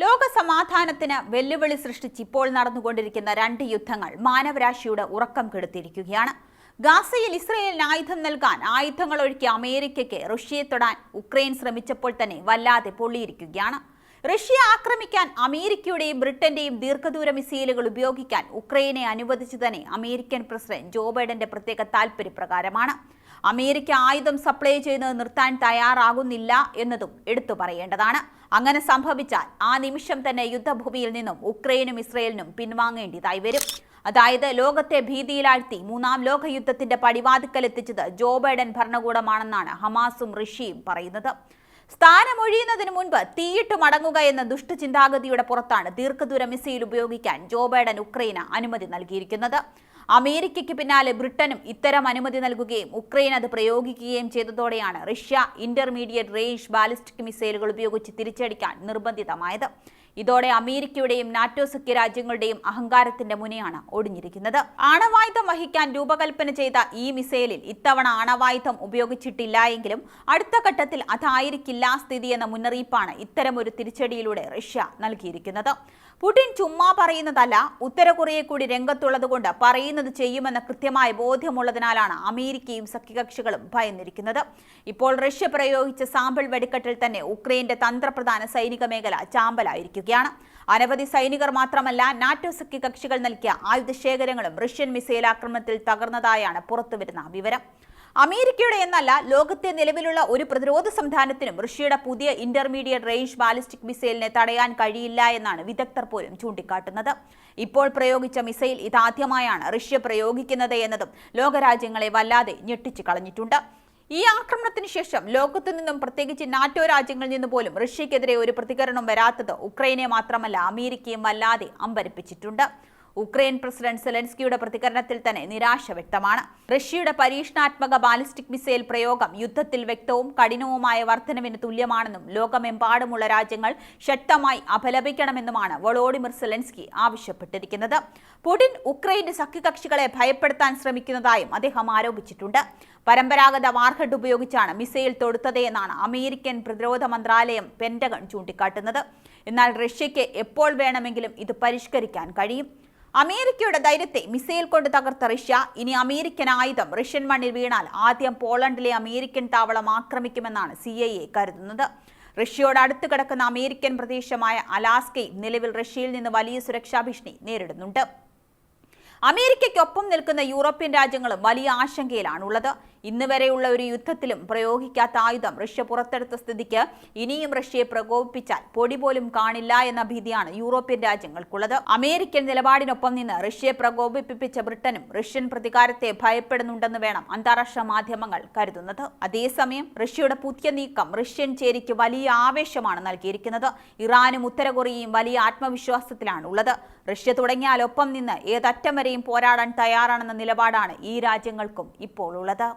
ലോക സമാധാനത്തിന് വെല്ലുവിളി സൃഷ്ടിച്ച് ഇപ്പോൾ നടന്നുകൊണ്ടിരിക്കുന്ന രണ്ട് യുദ്ധങ്ങൾ മാനവരാശിയുടെ ഉറക്കം കെടുത്തിയിരിക്കുകയാണ്. ഗാസയിൽ ഇസ്രയേലിന് ആയുധം നൽകാൻ ആയുധങ്ങൾ ഒഴുക്കിയ അമേരിക്കയ്ക്ക് റഷ്യയെ തൊടാൻ ഉക്രൈൻ ശ്രമിച്ചപ്പോൾ തന്നെ വല്ലാതെ പൊള്ളിയിരിക്കുകയാണ്. റഷ്യ ആക്രമിക്കാൻ അമേരിക്കയുടെയും ബ്രിട്ടന്റെയും ദീർഘദൂര മിസൈലുകൾ ഉപയോഗിക്കാൻ ഉക്രൈനെ അനുവദിച്ചു തന്നെ അമേരിക്കൻ പ്രസിഡന്റ് ജോ ബൈഡന്റെ പ്രത്യേക താൽപര്യപ്രകാരമാണ്. അമേരിക്ക ആയുധം സപ്ലൈ ചെയ്യുന്നത് നിർത്താൻ തയ്യാറാകുന്നില്ല എന്നതും എടുത്തു പറയേണ്ടതാണ്. അങ്ങനെ സംഭവിച്ചാൽ ആ നിമിഷം തന്നെ യുദ്ധഭൂമിയിൽ നിന്നും ഉക്രൈനും ഇസ്രയേലിനും പിൻവാങ്ങേണ്ടതായി വരും. അതായത് ലോകത്തെ ഭീതിയിലാഴ്ത്തി മൂന്നാം ലോകയുദ്ധത്തിന്റെ പടിവാതിക്കലെത്തിച്ചത് ജോ ബൈഡൻ ഭരണകൂടമാണെന്നാണ് ഹമാസും റഷ്യയും പറയുന്നത്. സ്ഥാനമൊഴിയുന്നതിന് മുൻപ് തീയിട്ട് മടങ്ങുക എന്ന ദുഷ്ടചിന്താഗതിയുടെ പുറത്താണ് ദീർഘദൂര മിസൈൽ ഉപയോഗിക്കാൻ ജോ ബൈഡൻ ഉക്രൈന് അനുമതി നൽകിയിരിക്കുന്നത്. അമേരിക്കയ്ക്ക് പിന്നാലെ ബ്രിട്ടനും ഇത്തരം അനുമതി നൽകുകയും ഉക്രൈൻ അത് പ്രയോഗിക്കുകയും ചെയ്തതോടെയാണ് റഷ്യ ഇന്റർമീഡിയറ്റ് റേഞ്ച് ബാലിസ്റ്റിക് മിസൈലുകൾ ഉപയോഗിച്ച് തിരിച്ചടിക്കാൻ നിർബന്ധിതമായത്. ഇതോടെ അമേരിക്കയുടെയും നാറ്റോ സഖ്യ രാജ്യങ്ങളുടെയും അഹങ്കാരത്തിന്റെ മുനയാണ് ഒടിഞ്ഞിരിക്കുന്നത്. ആണവായുധം വഹിക്കാൻ രൂപകൽപ്പന ചെയ്ത ഈ മിസൈലിൽ ഇത്തവണ ആണവായുധം ഉപയോഗിച്ചിട്ടില്ല എങ്കിലും അടുത്ത ഘട്ടത്തിൽ അതായിരിക്കില്ല സ്ഥിതി എന്ന മുന്നറിയിപ്പാണ് ഇത്തരമൊരു തിരിച്ചടിയിലൂടെ റഷ്യ നൽകിയിരിക്കുന്നത്. പുടിൻ ചുമ്മാ പറയുന്നതല്ല ഉത്തര കൊറിയയെ കൂടി രംഗത്തുള്ളതുകൊണ്ട് പറയുന്നത് ചെയ്യുമെന്ന കൃത്യമായ ബോധ്യമുള്ളതിനാലാണ് അമേരിക്കയും സഖ്യകക്ഷികളും ഭയന്നിരിക്കുന്നത്. ഇപ്പോൾ റഷ്യ പ്രയോഗിച്ച സാമ്പിൾ വെടിക്കെട്ടിൽ തന്നെ ഉക്രൈന്റെ തന്ത്രപ്രധാന സൈനിക മേഖല ചാമ്പലായിരിക്കുകയാണ്. അനവധി സൈനികർ മാത്രമല്ല നാറ്റോ സഖ്യകക്ഷികൾ നൽകിയ ആയുധശേഖരങ്ങളും റഷ്യൻ മിസൈൽ ആക്രമണത്തിൽ തകർന്നതായാണ് പുറത്തുവരുന്ന വിവരം. അമേരിക്കയുടെ എന്നല്ല ലോകത്തെ നിലവിലുള്ള ഒരു പ്രതിരോധ സംവിധാനത്തിനും റഷ്യയുടെ പുതിയ ഇന്റർമീഡിയറ്റ് റേഞ്ച് ബാലിസ്റ്റിക് മിസൈലിനെ തടയാൻ കഴിയില്ല എന്നാണ് വിദഗ്ധർ പോലും ചൂണ്ടിക്കാട്ടുന്നത്. ഇപ്പോൾ പ്രയോഗിച്ച മിസൈൽ ഇതാദ്യമായാണ് റഷ്യ പ്രയോഗിക്കുന്നത് എന്നതും ലോകരാജ്യങ്ങളെ വല്ലാതെ ഞെട്ടിച്ചു കളഞ്ഞിട്ടുണ്ട്. ഈ ആക്രമണത്തിന് ശേഷം ലോകത്തു നിന്നും പ്രത്യേകിച്ച് നാറ്റോ രാജ്യങ്ങളിൽ നിന്ന് പോലും റഷ്യക്കെതിരെ ഒരു പ്രതികരണം വരാത്തത് ഉക്രൈനെ മാത്രമല്ല അമേരിക്കയും വല്ലാതെ അമ്പരപ്പിച്ചിട്ടുണ്ട്. ഉക്രൈൻ പ്രസിഡന്റ് സെലൻസ്കിയുടെ പ്രതികരണത്തിൽ തന്നെ നിരാശ വ്യക്തമാണ്. റഷ്യയുടെ പരീക്ഷണാത്മക ബാലിസ്റ്റിക് മിസൈൽ പ്രയോഗം യുദ്ധത്തിൽ വ്യക്തവും കഠിനവുമായ വർധനവിന് തുല്യമാണെന്നും ലോകമെമ്പാടുമുള്ള രാജ്യങ്ങൾ ശക്തമായി അപലപിക്കണമെന്നുമാണ് വളോഡിമിർ സെലൻസ്കി ആവശ്യപ്പെട്ടിരിക്കുന്നത്. പുടിൻ ഉക്രൈന്റെ സഖ്യകക്ഷികളെ ഭയപ്പെടുത്താൻ ശ്രമിക്കുന്നതായും അദ്ദേഹം ആരോപിച്ചിട്ടുണ്ട്. പരമ്പരാഗത വാർഹെഡ് ഉപയോഗിച്ചാണ് മിസൈൽ തൊടുത്തതെന്നാണ് അമേരിക്കൻ പ്രതിരോധ മന്ത്രാലയം പെന്റഗൺ ചൂണ്ടിക്കാട്ടുന്നത്. എന്നാൽ റഷ്യയ്ക്ക് എപ്പോൾ വേണമെങ്കിലും ഇത് പരിഷ്കരിക്കാൻ കഴിയും. അമേരിക്കയുടെ ധൈര്യത്തെ മിസൈൽ കൊണ്ട് തകർത്ത റഷ്യ ഇനി അമേരിക്കൻ ആയുധം റഷ്യൻ മണ്ണിൽ വീണാൽ ആദ്യം പോളണ്ടിലെ അമേരിക്കൻ താവളം ആക്രമിക്കുമെന്നാണ് സി കരുതുന്നത്. റഷ്യയോട് അടുത്ത് കിടക്കുന്ന അമേരിക്കൻ പ്രദേശമായ അലാസ്കയും നിലവിൽ റഷ്യയിൽ നിന്ന് വലിയ സുരക്ഷാ ഭീഷണി നേരിടുന്നുണ്ട്. അമേരിക്കയ്ക്കൊപ്പം നിൽക്കുന്ന യൂറോപ്യൻ രാജ്യങ്ങളും വലിയ ആശങ്കയിലാണുള്ളത്. ഇന്ന് വരെയുള്ള ഒരു യുദ്ധത്തിലും പ്രയോഗിക്കാത്ത ആയുധം റഷ്യ പുറത്തെടുത്ത സ്ഥിതിക്ക് ഇനിയും റഷ്യയെ പ്രകോപിപ്പിച്ചാൽ പൊടി പോലും കാണില്ല എന്ന ഭീതിയാണ് യൂറോപ്യൻ രാജ്യങ്ങൾക്കുള്ളത്. അമേരിക്കൻ നിലപാടിനൊപ്പം നിന്ന് റഷ്യയെ പ്രകോപിപ്പിച്ച ബ്രിട്ടനും റഷ്യൻ പ്രതികാരത്തെ ഭയപ്പെടുന്നുണ്ടെന്ന് വേണം അന്താരാഷ്ട്ര മാധ്യമങ്ങൾ കരുതുന്നത്. അതേസമയം റഷ്യയുടെ പുതിയ നീക്കം റഷ്യൻ ചേരിക്ക് വലിയ ആവേശമാണ് നൽകിയിരിക്കുന്നത്. ഇറാനും ഉത്തര കൊറിയയും വലിയ ആത്മവിശ്വാസത്തിലാണ് ഉള്ളത് റഷ്യ തുടങ്ങിയാൽ ഒപ്പം നിന്ന് ഏതറ്റം വരെയും പോരാടാൻ തയ്യാറാണെന്ന നിലപാടാണ് ഈ രാജ്യങ്ങൾക്കും ഇപ്പോൾ ഉള്ളത്.